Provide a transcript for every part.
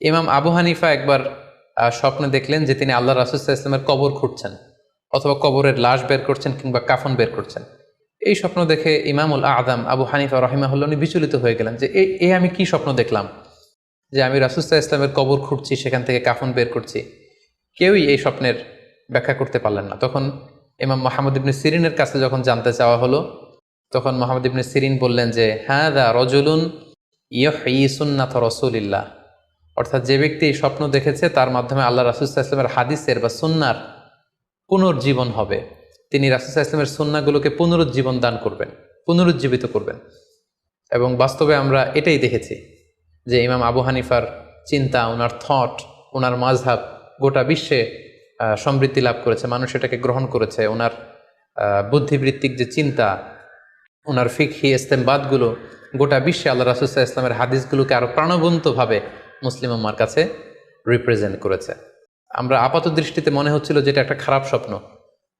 ইমাম আবু হানিফা একবার স্বপ্নে দেখলেন যে তিনি আল্লাহ রাসুল্লাহ ইসলামের কবর খুঁড়ছেন অথবা কবরের লাশ বের করছেন কিংবা কাফন বের করছেন। এই স্বপ্ন দেখে ইমামুল আদম আবু হানিফা রহিমাহুল্লাহ উনি বিচলিত হয়ে গেলেন যে এ আমি কি স্বপ্ন দেখলাম? যে আমি রাসুস্তা ইসলামের কবর খুঁড়ছি, সেখান থেকে কাফন বের করছি। কেউই এই স্বপ্নের ব্যাখ্যা করতে পারলেন না। তখন ইমাম মোহাম্মদ ইবনে সিরিনের কাছে যখন জানতে চাওয়া হলো, তখন মোহাম্মদ ইবনে সিরিন বললেন যে হ্যাঁ দা রজুলুন ইয়হি সুন্নাথ রসুলিল্লাহ। অর্থাৎ যে ব্যক্তি এই স্বপ্ন দেখেছে, তার মাধ্যমে আল্লাহ রাসুল্লাহ ইসলামের হাদিসের বা সুন্নার পুনর্জীবন হবে। তিনি রাসুল্লাহ ইসলামের সুন্নাগুলোকে পুনরুজ্জীবন দান করবেন, পুনরুজ্জীবিত করবেন। এবং বাস্তবে আমরা এটাই দেখেছি যে ইমাম আবু হানিফার চিন্তা, ওনার থট ওনার মাঝহাব গোটা বিশ্বে সমৃদ্ধি লাভ করেছে, মানুষ এটাকে গ্রহণ করেছে। ওনার বুদ্ধিবৃত্তিক যে চিন্তা, ওনার ফিকহি ইস্তেমবাদগুলো গোটা বিশ্বে আল্লাহ রাসুল্লাহ ইসলামের হাদিসগুলোকে আরও প্রাণবন্তভাবে মুসলিম আমার কাছে রিপ্রেজেন্ট করেছে। আমরা আপাত দৃষ্টিতে মনে হচ্ছিল যে এটা একটা খারাপ স্বপ্ন,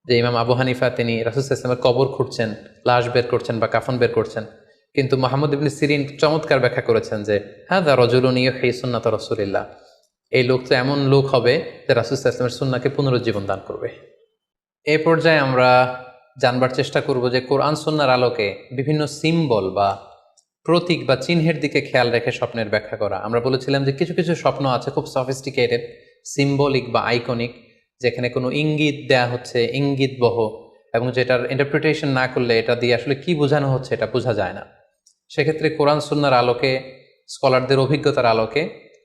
যে ইমাম আবু হানিফা তিনি রাসুল্লাহ ইসলামের কবর খুঁড়ছেন, লাশ বের করছেন বা কাফন বের করছেন। কিন্তু মাহমুদ ইবনে সিরিন চমৎকার ব্যাখ্যা করেছেন যে হ্যাঁ দা রজুলনীয় হে সুন্নাত রসুলিল্লাহ। এই লোক তো এমন লোক হবে যে রাসুল্লাহ ইসলামের সুন্নাকে পুনরুজ্জীবন দান করবে। এ পর্যায়ে আমরা জানবার চেষ্টা করব যে কোরআন সুন্নার আলোকে বিভিন্ন সিম্বল বা প্রতীক বা চিহ্নের দিকে খেয়াল রেখে স্বপ্নের ব্যাখ্যা করা। আমরা বলেছিলাম যে কিছু কিছু স্বপ্ন আছে খুব সফিস্টিকেটেড সিম্বলিক বা আইকনিক যেখানে কোনো ইঙ্গিত দেয়া হচ্ছে, ইঙ্গিত বহ, এবং যেটার ইন্টারপ্রিটেশন না করলে এটা দিয়ে আসলে কি বোঝানো হচ্ছে এটা বোঝা যায় না। সেক্ষেত্রে কোরআন সুন্নার আলোকে স্কলারদের অভিজ্ঞতার আলোকে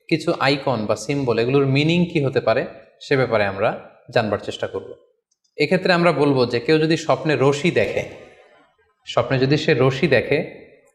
কিছু আইকন বা সিম্বল এগুলোর মিনিং কি হতে পারে সে ব্যাপারে আমরা জানবার চেষ্টা করব। এক্ষেত্রে আমরা বলব যে কেউ যদি স্বপ্নে রশি দেখে, স্বপ্নে যদি সে রশি দেখে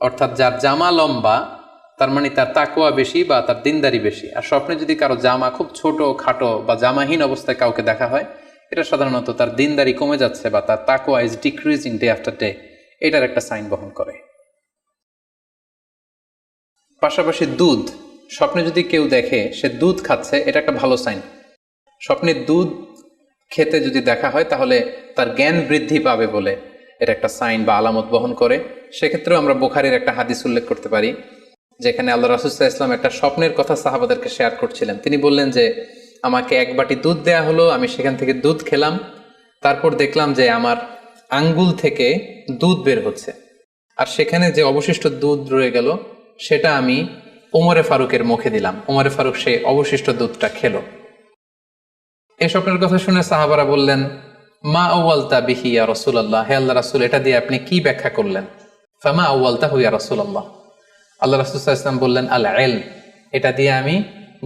অর্থাৎ যার জামা লম্বা, তার মানে তার তাকুয়া বেশি বা তার দিনদারি বেশি। আর স্বপ্নে যদি কারও জামা খুব ছোট, খাটো বা জামাহীন অবস্থায় কাউকে দেখা হয়, এটা সাধারণত তার দিনদারি কমে যাচ্ছে বা তার তাকুয়া is decreasing day after day এটার একটা সাইন বহন করে। পাশাপাশি দুধ। স্বপ্নে যদি কেউ দেখে সে দুধ খাচ্ছে, এটা একটা ভালো সাইন। স্বপ্নে দুধ খেতে যদি দেখা হয়, তাহলে তার জ্ঞান বৃদ্ধি পাবে বলে এটা একটা সাইন বা আলামত বহন করে। সেক্ষেত্রেও আমরা বোখারির একটা হাদিস উল্লেখ করতে পারি, যেখানে আল্লাহ রাসুসাহ ইসলাম একটা স্বপ্নের কথা সাহাবাদেরকে শেয়ার করছিলেন। তিনি বললেন যে, আমাকে এক বাটি দুধ দেয়া হলো, আমি সেখান থেকে দুধ খেলাম। তারপর দেখলাম যে আমার আঙ্গুল থেকে দুধ বের হচ্ছে। আর সেখানে যে অবশিষ্ট দুধ রয়ে গেল, সেটা আমি ওমরে ফারুকের মুখে দিলাম। ওমরে ফারুক সে অবশিষ্ট দুধটা খেলো। এই স্বপ্নের কথা শুনে সাহাবারা বললেন মা আউ্বালতা বিহি ইয়া রসুল্লাহ হে আল্লাহ রাসুল, এটা দিয়ে আপনি কি ব্যাখ্যা করলেন? ফামা আউ্বালতা হুইয়া রসুল্লাহ আল্লাহ রাসুল বললেন, আল এল এটা দিয়ে আমি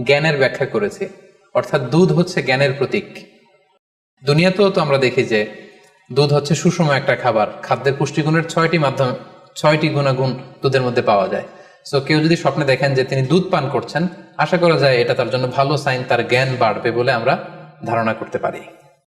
জ্ঞানের ব্যাখ্যা করেছি। অর্থাৎ দুধ হচ্ছে জ্ঞানের প্রতীক। দুনিয়াতেও তো আমরা দেখি যে দুধ হচ্ছে সুষম একটা খাবার। খাদ্যের পুষ্টিগুণের ছয়টি মাধ্যম, ছয়টি গুণাগুণ দুধের মধ্যে পাওয়া যায়। সো কেউ যদি স্বপ্নে দেখেন যে তিনি দুধ পান করছেন, আশা করা যায় এটা তার জন্য ভালো সাইন, তার জ্ঞান বাড়বে বলে আমরা ধারণা করতে পারি।